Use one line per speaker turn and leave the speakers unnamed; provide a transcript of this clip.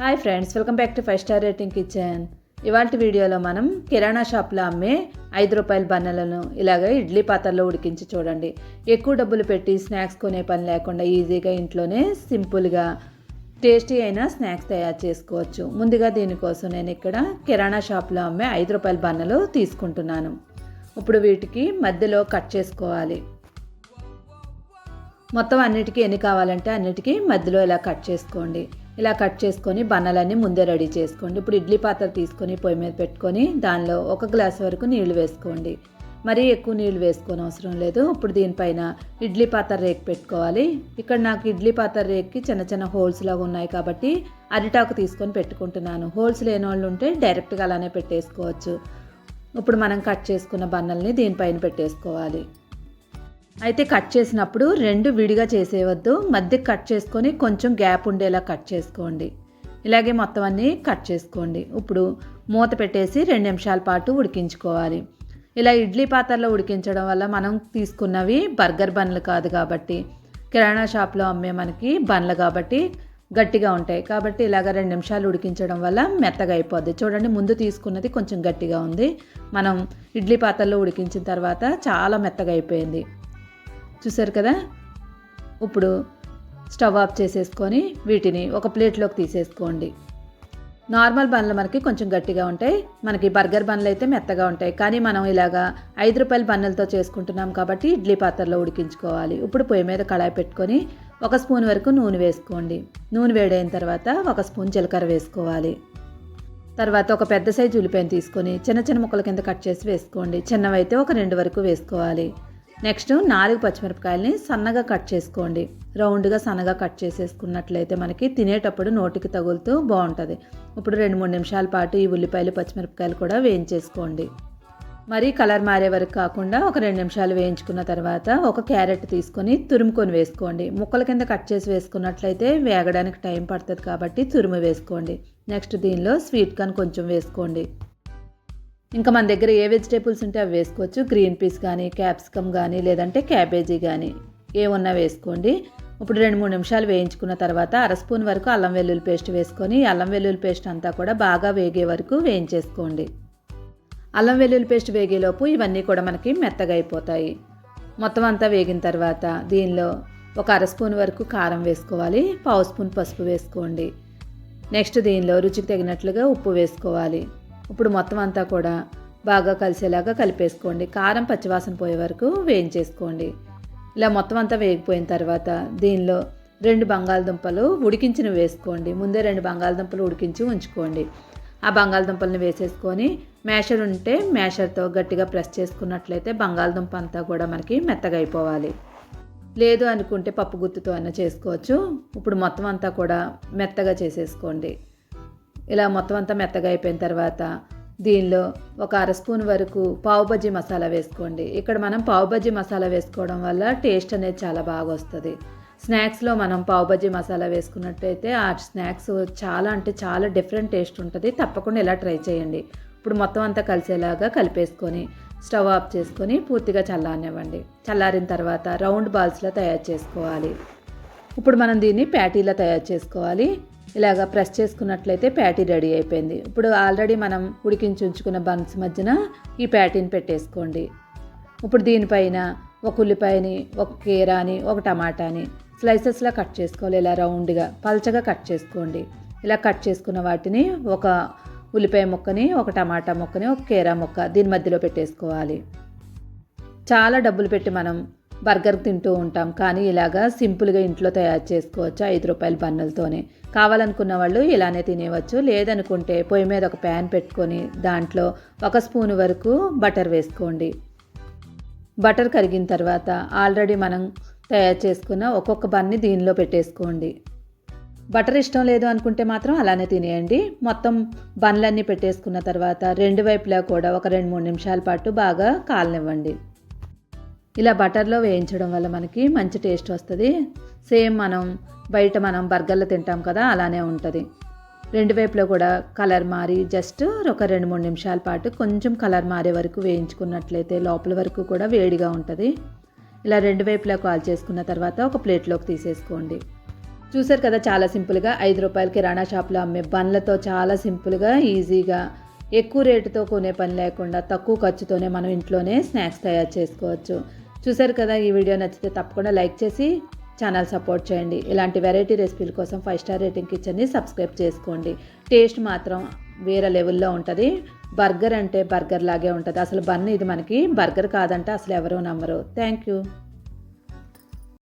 Hi friends welcome back to five star rating kitchen ఇవాళ వీడియోలో మనం కిరాణా షాప్లో అమ్మే ఐదు రూపాయల బన్నలను ఇలాగ ఇడ్లీ పాత్రలో ఉడికించి చూడండి. ఎక్కువ డబ్బులు పెట్టి స్నాక్స్ కొనే పని లేకుండా ఈజీగా ఇంట్లోనే సింపుల్గా టేస్టీ అయిన స్నాక్స్ తయారు చేసుకోవచ్చు. ముందుగా దీనికోసం నేను ఇక్కడ కిరాణా షాప్లో అమ్మే ఐదు రూపాయల బన్నలు తీసుకుంటున్నాను. ఇప్పుడు వీటికి మధ్యలో కట్ చేసుకోవాలి. మొత్తం అన్నిటికీ ఎన్ని కావాలంటే అన్నిటికీ మధ్యలో ఇలా కట్ చేసుకోండి. ఇలా కట్ చేసుకొని బన్నలన్నీ ముందే రెడీ చేసుకోండి. ఇప్పుడు ఇడ్లీ పాత్ర తీసుకొని పొయ్యి మీద పెట్టుకొని దానిలో ఒక గ్లాస్ వరకు నీళ్ళు వేసుకోండి. మరీ ఎక్కువ నీళ్ళు వేసుకోని అవసరం లేదు. ఇప్పుడు దీనిపైన ఇడ్లీ పాత్ర రేక్ పెట్టుకోవాలి. ఇక్కడ నాకు ఇడ్లీ పాత్ర రేక్కి చిన్న చిన్న హోల్స్ లాగా ఉన్నాయి కాబట్టి అరిటాకు తీసుకొని పెట్టుకుంటున్నాను. హోల్స్ లేని వాళ్ళు ఉంటే డైరెక్ట్గా అలానే పెట్టేసుకోవచ్చు. ఇప్పుడు మనం కట్ చేసుకున్న బన్నల్ని దీనిపైన పెట్టేసుకోవాలి. అయితే కట్ చేసినప్పుడు రెండు విడిగా చేసేవద్దు మధ్య కట్ చేసుకొని కొంచెం గ్యాప్ ఉండేలా కట్ చేసుకోండి. ఇలాగే మొత్తం అన్నీ కట్ చేసుకోండి. ఇప్పుడు మూత పెట్టేసి రెండు నిమిషాల పాటు ఉడికించుకోవాలి. ఇలా ఇడ్లీ పాత్రలో ఉడికించడం వల్ల మనం తీసుకున్నవి బర్గర్ బన్లు కాదు కాబట్టి కిరాణా షాప్లో అమ్మే మనకి బండ్లు కాబట్టి గట్టిగా ఉంటాయి. కాబట్టి ఇలాగ రెండు నిమిషాలు ఉడికించడం వల్ల మెత్తగా అయిపోద్ది. చూడండి ముందు తీసుకున్నది కొంచెం గట్టిగా ఉంది. మనం ఇడ్లీ పాత్రలో ఉడికించిన తర్వాత చాలా మెత్తగా అయిపోయింది. చూసారు కదా? ఇప్పుడు స్టవ్ ఆఫ్ చేసేసుకొని వీటిని ఒక ప్లేట్లోకి తీసేసుకోండి. నార్మల్ బండ్లు మనకి కొంచెం గట్టిగా ఉంటాయి. మనకి బర్గర్ బండ్లు అయితే మెత్తగా ఉంటాయి. కానీ మనం ఇలాగా ఐదు రూపాయల బన్నులతో చేసుకుంటున్నాం కాబట్టి ఇడ్లీ పాత్రలో ఉడికించుకోవాలి. ఇప్పుడు పొయ్యి మీద కళాయి పెట్టుకొని ఒక స్పూన్ వరకు నూనె వేసుకోండి. నూనె వేడైన తర్వాత ఒక స్పూన్ జీలకర్ర వేసుకోవాలి. తర్వాత ఒక పెద్ద సైజు ఉల్లిపాయను తీసుకొని చిన్న చిన్న ముక్కల కింద కట్ చేసి వేసుకోండి. చిన్నవైతే ఒక రెండు వరకు వేసుకోవాలి. నెక్స్ట్ నాలుగు పచ్చిమిరపకాయలని సన్నగా కట్ చేసుకోండి. రౌండ్గా సన్నగా కట్ చేసేసుకున్నట్లయితే మనకి తినేటప్పుడు నోటికి తగులుతూ బాగుంటుంది. ఇప్పుడు రెండు మూడు నిమిషాల పాటు ఈ ఉల్లిపాయలు పచ్చిమిరపకాయలు కూడా వేయించేసుకోండి. మరి కలర్ మారే వరకు కాకుండా ఒక రెండు నిమిషాలు వేయించుకున్న తర్వాత ఒక క్యారెట్ తీసుకొని తురుముకొని వేసుకోండి. ముక్కల కింద కట్ చేసి వేసుకున్నట్లయితే వేగడానికి టైం పడుతుంది కాబట్టి తురుము వేసుకోండి. నెక్స్ట్ దీనిలో స్వీట్ కార్న్ కొంచెం వేసుకోండి. ఇంకా మన దగ్గర ఏ వెజిటేబుల్స్ ఉంటే అవి వేసుకోవచ్చు. గ్రీన్ పీస్ కానీ క్యాప్సికమ్ కానీ లేదంటే క్యాబేజీ కానీ ఏమున్నా వేసుకోండి. ఇప్పుడు రెండు మూడు నిమిషాలు వేయించుకున్న తర్వాత అర స్పూన్ వరకు అల్లం వెల్లుల్లి పేస్ట్ వేసుకొని అల్లం వెల్లుల్లి పేస్ట్ అంతా కూడా బాగా వేగే వరకు వేయించేసుకోండి. అల్లం వెల్లుల్లి పేస్ట్ వేగేలోపు ఇవన్నీ కూడా మనకి మెత్తగా అయిపోతాయి. మొత్తం అంతా వేగిన తర్వాత దీనిలో ఒక అర స్పూన్ వరకు కారం వేసుకోవాలి. పావు స్పూన్ పసుపు వేసుకోండి. నెక్స్ట్ దీనిలో రుచికి తగినట్లుగా ఉప్పు వేసుకోవాలి. ఇప్పుడు మొత్తం అంతా కూడా బాగా కలిసేలాగా కలిపేసుకోండి. కారం పచ్చివాసన పోయే వరకు వేయించేసుకోండి. ఇలా మొత్తం అంతా వేగిపోయిన తర్వాత దీనిలో రెండు బంగాళదుంపలు ఉడికించిన వేసుకోండి. ముందే రెండు బంగాళదుంపలు ఉడికించి ఉంచుకోండి. ఆ బంగాళదుంపలను వేసేసుకొని మ్యాషర్ ఉంటే మ్యాషర్తో గట్టిగా ప్రెస్ చేసుకున్నట్లయితే బంగాళదుంప అంతా కూడా మనకి మెత్తగా అయిపోవాలి. లేదు అనుకుంటే పప్పు గుత్తుతో అయినా చేసుకోవచ్చు. ఇప్పుడు మొత్తం అంతా కూడా మెత్తగా చేసేసుకోండి. ఇలా మొత్తం అంతా మెత్తగా అయిపోయిన తర్వాత దీనిలో ఒక అర స్పూన్ వరకు పావు బజ్జీ మసాలా వేసుకోండి. ఇక్కడ మనం పావు బజ్జీ మసాలా వేసుకోవడం వల్ల టేస్ట్ అనేది చాలా బాగా వస్తుంది. స్నాక్స్లో మనం పావు బజ్జీ మసాలా వేసుకున్నట్టయితే ఆ స్నాక్స్ చాలా అంటే చాలా డిఫరెంట్ టేస్ట్ ఉంటుంది. తప్పకుండా ఇలా ట్రై చేయండి. ఇప్పుడు మొత్తం అంతా కలిసేలాగా కలిపేసుకొని స్టవ్ ఆఫ్ చేసుకొని పూర్తిగా చల్లారనివ్వండి. చల్లారిన తర్వాత రౌండ్ బాల్స్లో తయారు చేసుకోవాలి. ఇప్పుడు మనం దీన్ని ప్యాటీలా తయారు చేసుకోవాలి. ఇలాగ ప్రెస్ చేసుకున్నట్లయితే ప్యాటీ రెడీ అయిపోయింది. ఇప్పుడు ఆల్రెడీ మనం ఉడికించి ఉంచుకున్న బన్స్ మధ్యన ఈ ప్యాటీని పెట్టేసుకోండి. ఇప్పుడు దీనిపైన ఒక ఉల్లిపాయని ఒక కీరాని ఒక టమాటాని స్లైసెస్లా కట్ చేసుకోవాలి. ఇలా రౌండ్గా పల్చగా కట్ చేసుకోండి. ఇలా కట్ చేసుకున్న వాటిని ఒక ఉల్లిపాయ ముక్కని ఒక టమాటా ముక్కని ఒక కీరా ముక్క దీని మధ్యలో పెట్టేసుకోవాలి. చాలా డబ్బులు పెట్టి మనం బర్గర్ తింటూ ఉంటాం. కానీ ఇలాగా సింపుల్గా ఇంట్లో తయారు చేసుకోవచ్చు? ఐదు రూపాయల బన్నులతోనే. కావాలనుకున్న వాళ్ళు ఇలానే తినేవచ్చు లేదనుకుంటే పొయ్యి మీద ఒక ప్యాన్ పెట్టుకొని దాంట్లో ఒక స్పూన్ వరకు బటర్ వేసుకోండి. బటర్ కరిగిన తర్వాత ఆల్రెడీ మనం తయారు చేసుకున్న ఒక్కొక్క బన్ని దీనిలో పెట్టేసుకోండి. బటర్ ఇష్టం లేదు అనుకుంటే మాత్రం అలానే తినేయండి. మొత్తం బన్లన్నీ పెట్టేసుకున్న తర్వాత రెండు వైపులా కూడా ఒక రెండు మూడు నిమిషాల పాటు బాగా కాలనివ్వండి. ఇలా బటర్లో వేయించడం వల్ల మనకి మంచి టేస్ట్ వస్తుంది. సేమ్ మనం బయట మనం బర్గర్లు తింటాం కదా అలానే ఉంటుంది. రెండు వైపులో కూడా కలర్ మారి జస్ట్ ఒక రెండు మూడు నిమిషాల పాటు కొంచెం కలర్ మారే వరకు వేయించుకున్నట్లయితే లోపల వరకు కూడా వేడిగా ఉంటుంది. ఇలా రెండు వైపులా కాల్ చేసుకున్న తర్వాత ఒక ప్లేట్లోకి తీసేసుకోండి. చూసారు కదా చాలా సింపుల్గా ఐదు రూపాయల కిరాణా షాప్లో అమ్మే బండ్లతో చాలా సింపుల్గా ఈజీగా ఎక్కువ రేటుతో కొనే పని లేకుండా తక్కువ ఖర్చుతోనే మనం ఇంట్లోనే స్నాక్స్ తయారు చేసుకోవచ్చు. చూసారు కదా ఈ వీడియో నచ్చితే తప్పకుండా లైక్ చేసి ఛానల్ సపోర్ట్ చేయండి. ఇలాంటి వెరైటీ రెసిపీల కోసం ఫైవ్ స్టార్ రేటింగ్ కిచెన్ని సబ్స్క్రైబ్ చేసుకోండి. టేస్ట్ మాత్రం వేరే లెవెల్లో ఉంటుంది. బర్గర్ అంటే బర్గర్ లాగే ఉంటుంది. అసలు బన్ ఇది మనకి బర్గర్ కాదంటే అసలు ఎవరూ నమ్మరు. Thank you.